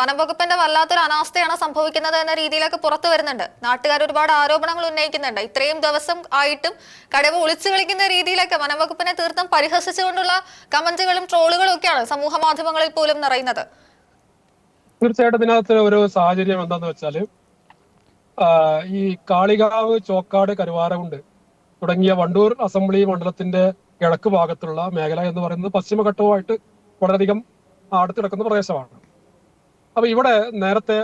വനംവകുപ്പിന്റെ വല്ലാത്തൊരു അനാസ്ഥയാണ് സംഭവിക്കുന്നത് എന്ന രീതിയിലൊക്കെ പുറത്തു വരുന്നുണ്ട്. നാട്ടുകാർ ഒരുപാട് ആരോപണങ്ങൾ ഉന്നയിക്കുന്നുണ്ട്. ഇത്രയും ദിവസം ആയിട്ടും കടവ് ഒളിച്ചു കളിക്കുന്ന രീതിയിലൊക്കെ വനംവകുപ്പിനെ തീർത്തും പരിഹസിച്ചുകൊണ്ടുള്ള കമന്റുകളും ട്രോളുകളും ഒക്കെയാണ് സമൂഹ മാധ്യമങ്ങളിൽ പോലും നിറയുന്നത്. തീർച്ചയായിട്ടും ഇതിനകത്ത് ഒരു സാഹചര്യം എന്താന്ന് വെച്ചാൽ ഈ കാളികാവ് ചോക്കാട് കരുവാരകുണ്ട് തുടങ്ങിയ വണ്ടൂർ അസംബ്ലി മണ്ഡലത്തിന്റെ കിഴക്ക് ഭാഗത്തുള്ള മേഖല എന്ന് പറയുന്നത് പശ്ചിമഘട്ടവുമായിട്ട് വളരെയധികം അടുത്ത് കിടക്കുന്ന പ്രദേശമാണ്. അപ്പൊ ഇവിടെ നേരത്തെ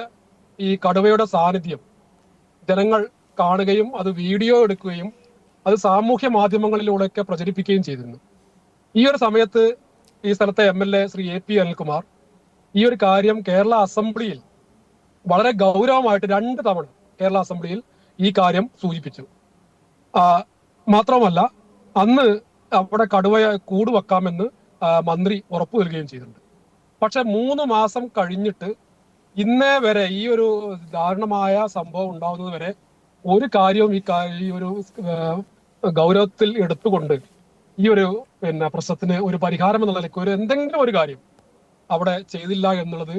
ഈ കടുവയുടെ സാന്നിധ്യം ജനങ്ങൾ കാണുകയും അത് വീഡിയോ എടുക്കുകയും അത് സാമൂഹ്യ മാധ്യമങ്ങളിലൂടെയൊക്കെ പ്രചരിപ്പിക്കുകയും ചെയ്തിരുന്നു. ഈ ഒരു സമയത്ത് ഈ സ്ഥലത്തെ M L A Shri A P Anilkumar ഈ ഒരു കാര്യം കേരള അസംബ്ലിയിൽ വളരെ ഗൗരവമായിട്ട് രണ്ട് തവണ കേരള അസംബ്ലിയിൽ ഈ കാര്യം സൂചിപ്പിച്ചു. മാത്രമല്ല അന്ന് അവിടെ കടുവയെ കൂട് വെക്കാമെന്ന് മന്ത്രി ഉറപ്പു നൽകുകയും ചെയ്തിട്ടുണ്ട്. പക്ഷെ മൂന്ന് മാസം കഴിഞ്ഞിട്ട് ഇന്നേ വരെ ഈ ഒരു ദാരുണമായ സംഭവം ഉണ്ടാവുന്നത് വരെ ഒരു കാര്യവും ഈ ഒരു ഗൗരവത്തിൽ എടുത്തുകൊണ്ട് ഈ ഒരു പിന്നെ പ്രശ്നത്തിന് ഒരു പരിഹാരം എന്ന നിലയ്ക്ക് ഒരു എന്തെങ്കിലും ഒരു കാര്യം അവിടെ ചെയ്തില്ല എന്നുള്ളത്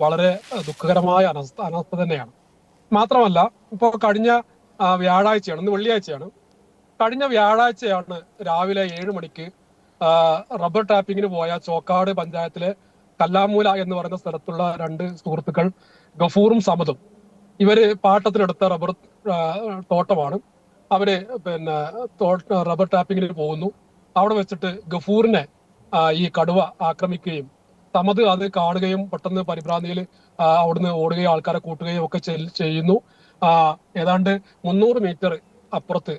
വളരെ ദുഃഖകരമായ അനസ്ഥ അനസ്ഥ തന്നെയാണ്. മാത്രമല്ല ഇപ്പോൾ കഴിഞ്ഞ വ്യാഴാഴ്ചയാണ് ഇന്ന് വെള്ളിയാഴ്ചയാണ്. കഴിഞ്ഞ വ്യാഴാഴ്ചയാണ് രാവിലെ ഏഴ് മണിക്ക് റബ്ബർ ടാപ്പിങ്ങിന് പോയ ചോക്കാട് പഞ്ചായത്തിലെ കല്ലാമൂല എന്ന് പറയുന്ന സ്ഥലത്തുള്ള രണ്ട് സുഹൃത്തുക്കൾ ഗഫൂറും സമതും ഇവർ പാട്ടത്തിനെടുത്ത റബ്ബർ തോട്ടമാണ്. അവർ പിന്നെ റബ്ബർ ടാപ്പിങ്ങിന് പോകുന്നു. അവിടെ വെച്ചിട്ട് ഗഫൂറിനെ ഈ കടുവ ആക്രമിക്കുകയും സമത് അത് കാണുകയും പെട്ടെന്ന് പരിഭ്രാന്തിയിൽ അവിടുന്ന് ഓടുകയും ആൾക്കാരെ കൂട്ടുകയും ഒക്കെ ചെയ്- ചെയ്യുന്നു. ഏതാണ്ട് മുന്നൂറ് മീറ്റർ അപ്പുറത്ത്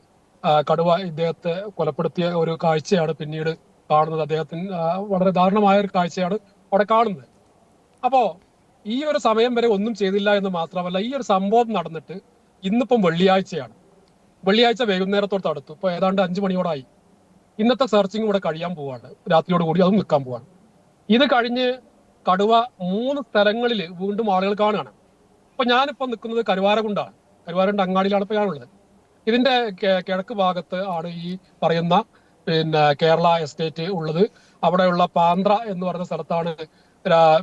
കടുവ ഇദ്ദേഹത്തെ കൊലപ്പെടുത്തിയ ഒരു കാഴ്ചയാണ് പിന്നീട് കാണുന്നത്. അദ്ദേഹത്തിന് വളരെ ദാരുണമായ ഒരു കാഴ്ചയാണ് അവിടെ കാണുന്നത്. അപ്പോ ഈ ഒരു സമയം വരെ ഒന്നും ചെയ്തില്ല എന്ന് മാത്രമല്ല ഈ ഒരു സംഭവം നടന്നിട്ട് ഇന്നിപ്പം വെള്ളിയാഴ്ചയാണ്. വെള്ളിയാഴ്ച വൈകുന്നേരത്തോട് അടുത്തു. ഇപ്പൊ ഏതാണ്ട് അഞ്ചു മണിയോടായി. ഇന്നത്തെ സെർച്ചിങ് ഇവിടെ കഴിയാൻ പോവാണ്. രാത്രിയോട് കൂടി അതും നിൽക്കാൻ പോവാണ്. ഇത് കഴിഞ്ഞ് കടുവ മൂന്ന് സ്ഥലങ്ങളിൽ വീണ്ടും ആളുകൾ കാണുകയാണ്. ഇപ്പൊ ഞാനിപ്പോ നിൽക്കുന്നത് കരുവാരകുണ്ടാണ്. കരുവാരകുണ്ട് അങ്ങാടിയിലാണ് ഇപ്പൊ ഞാനുള്ളത്. ഇതിന്റെ കിഴക്ക് ഭാഗത്ത് ആണ് ഈ പറയുന്ന പിന്നെ കേരള എസ്റ്റേറ്റ് ഉള്ളത്. അവിടെയുള്ള പാന്ത്ര എന്ന് പറയുന്ന സ്ഥലത്താണ്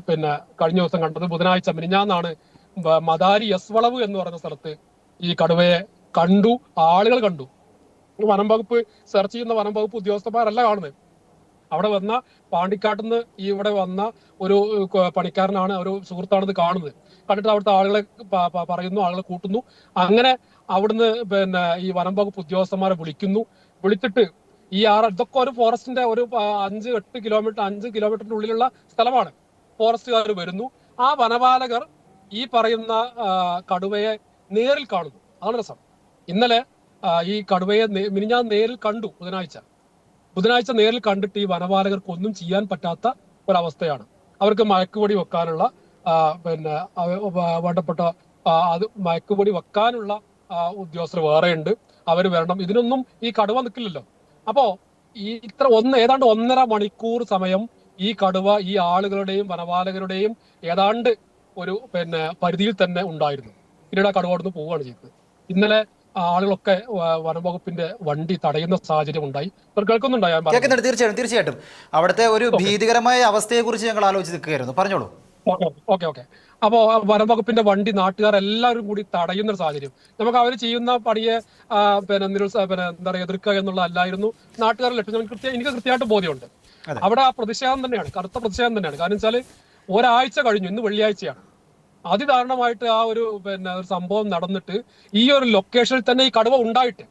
പിന്നെ കഴിഞ്ഞ ദിവസം കണ്ടത് ബുധനാഴ്ച മിനിഞ്ഞാന്നാണ് മദാരി യസ്വളവ് എന്ന് പറയുന്ന സ്ഥലത്ത് ഈ കടുവയെ കണ്ടു ആളുകൾ കണ്ടു. വനം വകുപ്പ് സെർച്ച് ചെയ്യുന്ന വനം വകുപ്പ് ഉദ്യോഗസ്ഥന്മാരല്ല കാണുന്നത്. അവിടെ വന്ന പാണ്ടിക്കാട്ടുനിന്ന് ഈ ഇവിടെ വന്ന ഒരു പണിക്കാരനാണ് ഒരു സുഹൃത്താണ് കാണുന്നത്. കണ്ടിട്ട് അവിടുത്തെ ആളുകളെ പറയുന്നു ആളുകളെ കൂട്ടുന്നു. അങ്ങനെ അവിടുന്ന് പിന്നെ ഈ വനം വകുപ്പ് ഉദ്യോഗസ്ഥന്മാരെ വിളിക്കുന്നു. വിളിച്ചിട്ട് ഈ ആറ് ഇതൊക്കെ ഒരു ഫോറസ്റ്റിന്റെ ഒരു അഞ്ച് എട്ട് കിലോമീറ്റർ അഞ്ച് കിലോമീറ്ററിന്റെ ഉള്ളിലുള്ള സ്ഥലമാണ്. ഫോറസ്റ്റുകാർ വരുന്നു. ആ വനപാലകർ ഈ പറയുന്ന കടുവയെ നേരിൽ കാണുന്നു. അതാണ് രസം. ഇന്നലെ ഈ കടുവയെ മിനിഞ്ഞാൻ നേരിൽ കണ്ടു ബുധനാഴ്ച. ബുധനാഴ്ച നേരിൽ കണ്ടിട്ട് ഈ വനപാലകർക്ക് ഒന്നും ചെയ്യാൻ പറ്റാത്ത ഒരവസ്ഥയാണ്. അവർക്ക് മയക്കുപൊടി വെക്കാനുള്ള പിന്നെ വേണ്ടപ്പെട്ട അത് മയക്കുപൊടി വെക്കാനുള്ള ഉദ്യോഗസ്ഥർ വേറെയുണ്ട്. അവർ വരണം. ഇതിനൊന്നും ഈ കടുവ നിൽക്കില്ലല്ലോ അപ്പോ ഈ ഇത്ര ഒന്ന് ഏതാണ്ട് ഒന്നര മണിക്കൂർ സമയം ഈ കടുവ ഈ ആളുകളുടെയും വനപാലകരുടെയും ഏതാണ്ട് ഒരു പിന്നെ പരിധിയിൽ തന്നെ ഉണ്ടായിരുന്നു. പിന്നീട് ആ കടുവ അവിടുന്ന് പോവുകയാണ് ചെയ്തത്. ഇന്നലെ ആളുകളൊക്കെ വനംവകുപ്പിന്റെ വണ്ടി തടയുന്ന സാഹചര്യം ഉണ്ടായി. ഇവർ കേൾക്കുന്നുണ്ടോ? ഞാൻ പറഞ്ഞത്? കേൾക്കുന്നുണ്ട്. തീർച്ചയായിട്ടും തീർച്ചയായിട്ടും. അവിടുത്തെ ഒരു ഭീതികരമായ അവസ്ഥയെ കുറിച്ച് ഞങ്ങൾ ആലോചിച്ച് നിൽക്കുകയായിരുന്നു. പറഞ്ഞോളൂ. Okay okay okay. അപ്പോ വനം വകുപ്പിന്റെ വണ്ടി നാട്ടുകാർ എല്ലാവരും കൂടി തടയുന്ന ഒരു സാഹചര്യം. നമുക്ക് അവർ ചെയ്യുന്ന പണിയെ പിന്നെ നിരുത്സാ പിന്നെ എന്താ പറയുക എതിർക്കുക എന്നുള്ള അല്ലായിരുന്നു നാട്ടുകാർ ലക്ഷ്യം കൃത്യം എനിക്ക് കൃത്യമായിട്ട് ബോധ്യമുണ്ട്. അവിടെ ആ പ്രതിഷേധം തന്നെയാണ് കറുത്ത പ്രതിഷേധം തന്നെയാണ്. കാരണം വെച്ചാൽ ഒരാഴ്ച കഴിഞ്ഞു ഇന്ന് വെള്ളിയാഴ്ചയാണ്. അതിദാരുണമായിട്ട് ആ ഒരു പിന്നെ ഒരു സംഭവം നടന്നിട്ട് ഈ ഒരു ലൊക്കേഷനിൽ തന്നെ ഈ കടുവ ഉണ്ടായിട്ട്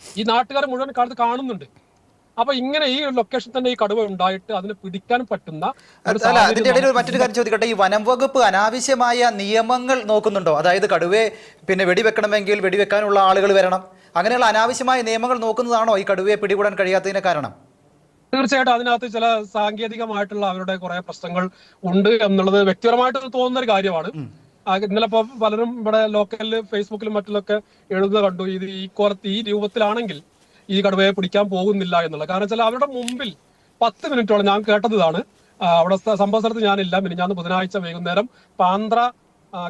ഈ നാട്ടുകാർ മുഴുവൻ കാണുന്നത് കാണുന്നുണ്ട്. അപ്പൊ ഇങ്ങനെ ഈ ലൊക്കേഷൻ തന്നെ ഈ കടുവ ഉണ്ടായിട്ട് അതിനെ പിടിക്കാൻ പറ്റുന്ന അല്ല അതിന്റെ ഇടയിൽ മറ്റൊരു കാര്യം ചോദിക്കട്ടെ. ഈ വനം വകുപ്പ് അനാവശ്യമായ നിയമങ്ങൾ നോക്കുന്നുണ്ടോ? അതായത് കടുവയെ പിന്നെ വെടിവെക്കണമെങ്കിൽ വെടിവെക്കാനുള്ള ആളുകൾ വരണം. അങ്ങനെയുള്ള അനാവശ്യമായ നിയമങ്ങൾ നോക്കുന്നതാണോ ഈ കടുവയെ പിടികൂടാൻ കഴിയാത്തതിന് കാരണം? തീർച്ചയായിട്ടും അതിനകത്ത് ചില സാങ്കേതികമായിട്ടുള്ള അവരുടെ കുറെ പ്രശ്നങ്ങൾ ഉണ്ട് എന്നുള്ളത് വ്യക്തിപരമായിട്ട് തോന്നുന്ന ഒരു കാര്യമാണ്. ഇന്നലെ ഇപ്പൊ പലരും ഇവിടെ ലോക്കലിൽ ഫേസ്ബുക്കിലും മറ്റിലൊക്കെ എഴുതുന്ന കണ്ടു. ഇത് ഈ കോലത്ത് ഈ രൂപത്തിലാണെങ്കിൽ ഈ കടുവയെ പിടിക്കാൻ പോകുന്നില്ല എന്നുള്ളത് കാരണം വെച്ചാൽ അവരുടെ മുമ്പിൽ പത്ത് മിനിറ്റോളം ഞാൻ കേട്ടതാണ്. അവിടെ സംഭവ സ്ഥലത്ത് ഞാനില്ല. മിനിഞ്ഞാന്ന് ബുധനാഴ്ച വൈകുന്നേരം പാന്ത്ര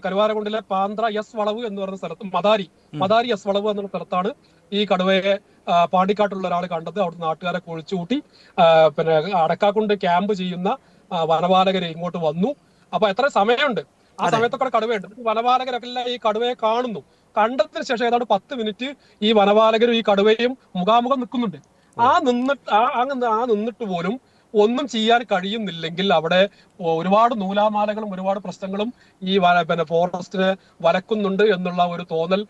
കരുവാരകുണ്ടിലെ പാന്ത്ര എസ് വളവ് എന്ന് പറയുന്ന സ്ഥലത്ത് മദാരി മദാരി എസ് വളവ് എന്നുള്ള സ്ഥലത്താണ് ഈ കടുവയെ പാണ്ടിക്കാട്ടുള്ള ഒരാൾ കണ്ടത്. അവിടുത്തെ നാട്ടുകാരെ കുഴിച്ചുകൂട്ടി പിന്നെ അടക്കാക്കുണ്ട് ക്യാമ്പ് ചെയ്യുന്ന വനപാലകരെ ഇങ്ങോട്ട് വന്നു. അപ്പൊ എത്ര സമയമുണ്ട്? ആ സമയത്തൊക്കെ കടുവയുണ്ട്. വനപാലകരൊക്കെ ഈ കടുവയെ കാണുന്നു. കണ്ടതിന് ശേഷം ഏതാണ്ട് പത്ത് മിനിറ്റ് ഈ വനപാലകരും ഈ കടുവയും മുഖാമുഖം നിൽക്കുന്നുണ്ട്. ആ നിന്നിട്ട് ആ ആ നിന്നിട്ട് പോലും ഒന്നും ചെയ്യാൻ കഴിയുന്നില്ലെങ്കിൽ അവിടെ ഒരുപാട് നൂലാമാലകളും ഒരുപാട് പ്രശ്നങ്ങളും ഈ പിന്നെ ഫോറസ്റ്റിനെ വരക്കുന്നുണ്ട് എന്നുള്ള ഒരു തോന്നൽ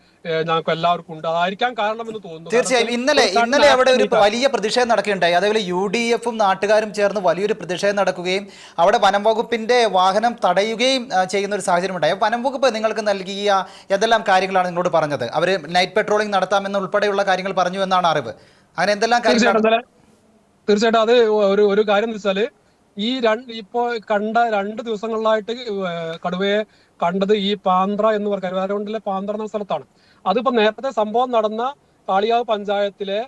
ഞങ്ങൾക്ക് എല്ലാവർക്കും ഉണ്ട്. അതായിരിക്കാൻ കാരണമെന്ന് തോന്നുന്നു. തീർച്ചയായും. ഇന്നലെ ഇന്നലെ അവിടെ ഒരു വലിയ പ്രതിഷേധം നടക്കുകയുണ്ടായി. അതേപോലെ യു ഡി എഫും നാട്ടുകാരും ചേർന്ന് വലിയൊരു പ്രതിഷേധം നടക്കുകയും അവിടെ വനം വകുപ്പിന്റെ വാഹനം തടയുകയും ചെയ്യുന്ന ഒരു സാഹചര്യം ഉണ്ടായി. വനം വകുപ്പ് നിങ്ങൾക്ക് നൽകിയ എന്തെല്ലാം കാര്യങ്ങളാണ് നിങ്ങളോട് പറഞ്ഞത്? അവർ നൈറ്റ് പെട്രോളിംഗ് നടത്താമെന്ന് ഉൾപ്പെടെയുള്ള കാര്യങ്ങൾ പറഞ്ഞു എന്നാണ് അറിവ്. അങ്ങനെ എന്തെല്ലാം കാര്യങ്ങളാണ് തീർച്ചയായിട്ടും അത് ഒരു ഒരു കാര്യം എന്ന് വെച്ചാൽ ഈ രണ്ട് ഇപ്പോ കണ്ട രണ്ട് ദിവസങ്ങളിലായിട്ട് കടുവയെ കണ്ടത് ഈ പാന്ത്ര എന്ന് പറയുന്ന കരുവാരകുണ്ടിലെ പാന്ത്ര എന്ന സ്ഥലത്താണ്. അതിപ്പോ നേരത്തെ സംഭവം നടന്ന കാളിയാവ് പഞ്ചായത്തിലെ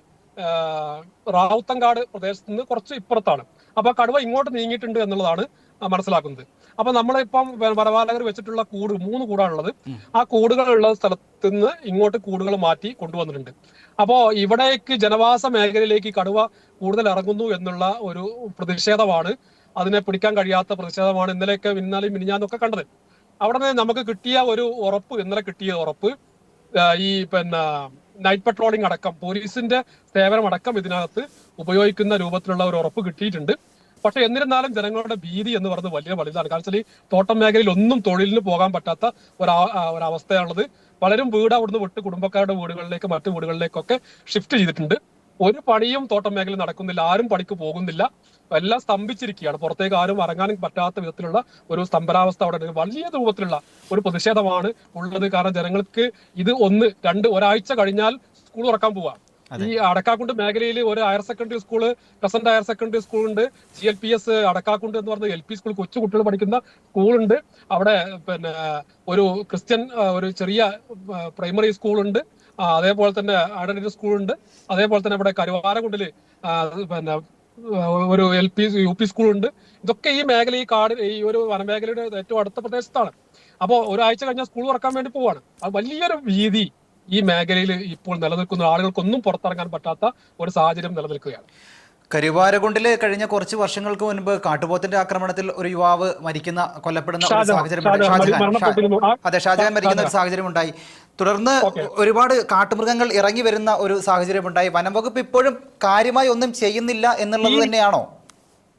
റാവുത്തങ്കാട് പ്രദേശത്ത് നിന്ന് കുറച്ച് ഇപ്പുറത്താണ്. അപ്പൊ കടുവ ഇങ്ങോട്ട് നീങ്ങിയിട്ടുണ്ട് എന്നുള്ളതാണ് മനസ്സിലാക്കുന്നത്. അപ്പൊ നമ്മളിപ്പം വനപാലകർ വെച്ചിട്ടുള്ള കൂട് മൂന്ന് കൂടാണുള്ളത്. ആ കൂടുകളുള്ള സ്ഥലത്ത് നിന്ന് ഇങ്ങോട്ട് കൂടുകൾ മാറ്റി കൊണ്ടുവന്നിട്ടുണ്ട്. അപ്പോ ഇവിടേക്ക് ജനവാസ മേഖലയിലേക്ക് കടുവ കൂടുതൽ ഇറങ്ങുന്നു എന്നുള്ള ഒരു പ്രതിഷേധമാണ്. അതിനെ പിടിക്കാൻ കഴിയാത്ത പ്രതിഷേധമാണ് ഇന്നലെയൊക്കെ മിന്നാലും മിനിഞ്ഞാന്നൊക്കെ കണ്ടത്. അവിടെ നിന്ന് നമുക്ക് കിട്ടിയ ഒരു ഉറപ്പ് ഇന്നലെ കിട്ടിയ ഉറപ്പ് ഈ പിന്നെ നൈറ്റ് പട്രോളിംഗ് അടക്കം പോലീസിന്റെ സേവനം അടക്കം ഇതിനകത്ത് ഉപയോഗിക്കുന്ന രൂപത്തിലുള്ള ഒരു ഉറപ്പ് കിട്ടിയിട്ടുണ്ട്. പക്ഷെ എന്നിരുന്നാലും ജനങ്ങളുടെ ഭീതി എന്ന് പറയുന്നത് വലിയ വലുതാണ്. കാരണം വെച്ചാൽ ഈ തോട്ടം മേഖലയിൽ ഒന്നും തൊഴിലിന് പോകാൻ പറ്റാത്ത ഒരവസ്ഥയാണുള്ളത്. പലരും വീട് അവിടുന്ന് വിട്ട് കുടുംബക്കാരുടെ വീടുകളിലേക്ക് മറ്റു വീടുകളിലേക്കൊക്കെ ഷിഫ്റ്റ് ചെയ്തിട്ടുണ്ട്. ഒരു പണിയും തോട്ടം മേഖലയിൽ നടക്കുന്നില്ല. ആരും പണിക്ക് പോകുന്നില്ല. എല്ലാം സ്തംഭിച്ചിരിക്കുകയാണ്. പുറത്തേക്ക് ആരും ഇറങ്ങാനും പറ്റാത്ത വിധത്തിലുള്ള ഒരു സ്തംഭനാവസ്ഥ അവിടെ വലിയ രൂപത്തിലുള്ള ഒരു പ്രതിഷേധമാണ് ഉള്ളത്. കാരണം ജനങ്ങൾക്ക് ഇത് ഒന്ന് രണ്ട് ഒരാഴ്ച കഴിഞ്ഞാൽ സ്കൂൾ തുറക്കാൻ പോവാ. ഈ അടക്കാക്കുണ്ട് മേഖലയിൽ ഒരു higher secondary school present higher secondary school ഉണ്ട് G L P S Adakkakundu എന്ന് പറഞ്ഞ എൽ പി സ്കൂൾ കൊച്ചു കുട്ടികൾ പഠിക്കുന്ന സ്കൂളുണ്ട്. അവിടെ പിന്നെ ഒരു ക്രിസ്ത്യൻ ഒരു ചെറിയ പ്രൈമറി സ്കൂളുണ്ട്. അതേപോലെ തന്നെ ഐഡന്റിറ്റി സ്കൂളുണ്ട്. അതേപോലെ തന്നെ ഇവിടെ കരുവാരകുണ്ടിൽ പിന്നെ ഒരു എൽ പി യു പി സ്കൂളുണ്ട്. ഇതൊക്കെ ഈ മേഖല ഈ കാട് ഈ ഒരു വനമേഖലയുടെ ഏറ്റവും അടുത്ത പ്രദേശത്താണ്. അപ്പോൾ ഒരാഴ്ച കഴിഞ്ഞാൽ സ്കൂൾ തുറക്കാൻ വേണ്ടി പോവാണ്. അത് വലിയൊരു ഭീതി ഈ മേഖലയിൽ ഇപ്പോൾ നിലനിൽക്കുന്ന ആളുകൾക്കൊന്നും പുറത്തിറങ്ങാൻ പറ്റാത്ത ഒരു സാഹചര്യം നിലനിൽക്കുകയാണ്. കരുവാരകുണ്ടിൽ കഴിഞ്ഞ കുറച്ച് വർഷങ്ങൾക്ക് മുൻപ് കാട്ടുപോത്തിന്റെ ആക്രമണത്തിൽ ഒരു യുവാവ് മരിക്കുന്ന കൊല്ലപ്പെടുന്ന ഒരു സാഹചര്യം. അതെ ഷാജഹാൻ മരിക്കുന്ന ഒരു സാഹചര്യം ഉണ്ടായി. തുടർന്ന് ഒരുപാട് കാട്ടുമൃഗങ്ങൾ ഇറങ്ങി വരുന്ന ഒരു സാഹചര്യം ഉണ്ടായി. വനം വകുപ്പ് ഇപ്പോഴും കാര്യമായി ഒന്നും ചെയ്യുന്നില്ല എന്നുള്ളത് തന്നെയാണോ?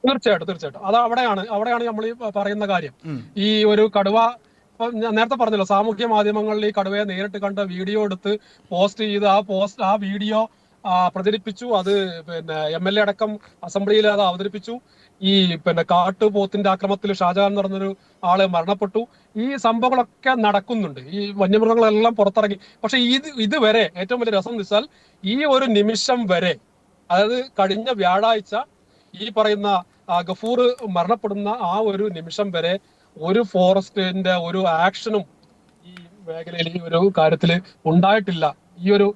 തീർച്ചയായിട്ടും തീർച്ചയായിട്ടും. അത് അവിടെയാണ് അവിടെയാണ് നമ്മൾ പറയുന്ന കാര്യം. ഈ ഒരു കടുവ നേരത്തെ പറഞ്ഞല്ലോ സാമൂഹ്യ മാധ്യമങ്ങളിൽ ഈ കടുവയെ നേരിട്ട് കണ്ട വീഡിയോ എടുത്ത് പോസ്റ്റ് ചെയ്ത് ആ പോസ്റ്റ് ആ വീഡിയോ പ്രചരിപ്പിച്ചു. അത് പിന്നെ എം എൽ എ അടക്കം അസംബ്ലിയിൽ അത് അവതരിപ്പിച്ചു. ഈ പിന്നെ കാട്ടുപോത്തിന്റെ ആക്രമത്തിൽ ഷാജഹാൻ എന്ന് പറഞ്ഞൊരു ആൾ മരണപ്പെട്ടു. ഈ സംഭവങ്ങളൊക്കെ നടക്കുന്നുണ്ട്. ഈ വന്യമൃഗങ്ങളെല്ലാം പുറത്തിറങ്ങി. പക്ഷെ ഇത് ഇതുവരെ ഏറ്റവും വലിയ രസം വെച്ചാൽ ഈ ഒരു നിമിഷം വരെ അതായത് കഴിഞ്ഞ വ്യാഴാഴ്ച ഈ പറയുന്ന ഗഫൂർ മരണപ്പെടുന്ന ആ ഒരു നിമിഷം വരെ ഒരു ഫോറസ്റ്റിന്റെ ഒരു ആക്ഷനും ഈ മേഖലയിൽ ഈ ഒരു കാര്യത്തിൽ ഉണ്ടായിട്ടില്ല. ഈ ഒരു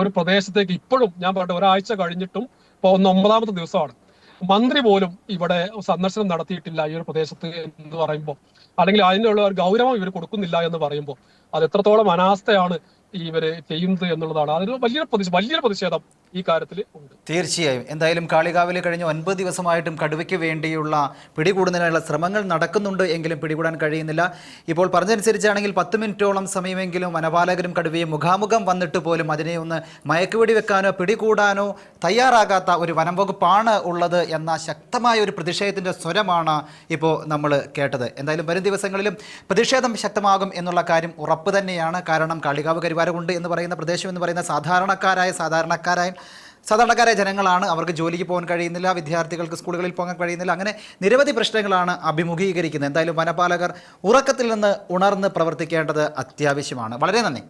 ഒരു പ്രദേശത്തേക്ക് ഇപ്പോഴും ഞാൻ പറഞ്ഞ ഒരാഴ്ച കഴിഞ്ഞിട്ടും ഇപ്പൊ ഒന്ന് ഒമ്പതാമത്തെ ദിവസമാണ്. മന്ത്രി പോലും ഇവിടെ സന്ദർശനം നടത്തിയിട്ടില്ല ഈ ഒരു പ്രദേശത്ത് എന്ന് പറയുമ്പോൾ. അല്ലെങ്കിൽ അതിനുള്ള ഒരു ഗൗരവം ഇവർ കൊടുക്കുന്നില്ല എന്ന് പറയുമ്പോൾ. അത് എത്രത്തോളം അനാസ്ഥയാണ് ഇവർ ചെയ്യുന്നത് എന്നുള്ളതാണ്. അതൊരു വലിയൊരു പ്രതിഷേധം വലിയൊരു പ്രതിഷേധം ഈ കാര്യത്തിൽ ഉണ്ട്. തീർച്ചയായും. എന്തായാലും കാളികാവിൽ കഴിഞ്ഞ ഒൻപത് ദിവസമായിട്ടും കടുവയ്ക്ക് വേണ്ടിയുള്ള പിടികൂടുന്നതിനുള്ള ശ്രമങ്ങൾ നടക്കുന്നുണ്ട് എങ്കിലും പിടികൂടാൻ കഴിയുന്നില്ല. ഇപ്പോൾ പറഞ്ഞതനുസരിച്ചാണെങ്കിൽ പത്ത് മിനിറ്റോളം സമയമെങ്കിലും വനപാലകരും കടുവയും മുഖാമുഖം വന്നിട്ട് പോലും അതിനെ ഒന്ന് മയക്കുവെടി വെക്കാനോ പിടികൂടാനോ തയ്യാറാകാത്ത ഒരു വനം വകുപ്പാണ് ഉള്ളത് എന്ന ശക്തമായ ഒരു പ്രതിഷേധത്തിന്റെ സ്വരമാണ് ഇപ്പോൾ നമ്മൾ കേട്ടത്. എന്തായാലും വരും ദിവസങ്ങളിലും പ്രതിഷേധം ശക്തമാകും എന്നുള്ള കാര്യം ഉറപ്പ് തന്നെയാണ്. കാരണം കാളികാവ് കരുവാരകുണ്ട് എന്ന് പറയുന്ന പ്രദേശം എന്ന് പറയുന്ന സാധാരണക്കാരായ സാധാരണക്കാരായ സാധാരണക്കാരായ ജനങ്ങളാണ്. അവർക്ക് ജോലിക്ക് പോകാൻ കഴിയുന്നില്ല. വിദ്യാർത്ഥികൾക്ക് സ്കൂളുകളിൽ പോകാൻ കഴിയുന്നില്ല. അങ്ങനെ നിരവധി പ്രശ്നങ്ങളാണ് അഭിമുഖീകരിക്കുന്നത്. എന്തായാലും വനപാലകർ ഉറക്കത്തിൽ നിന്ന് ഉണർന്ന് പ്രവർത്തിക്കേണ്ടത് അത്യാവശ്യമാണ്. വളരെ നന്ദി.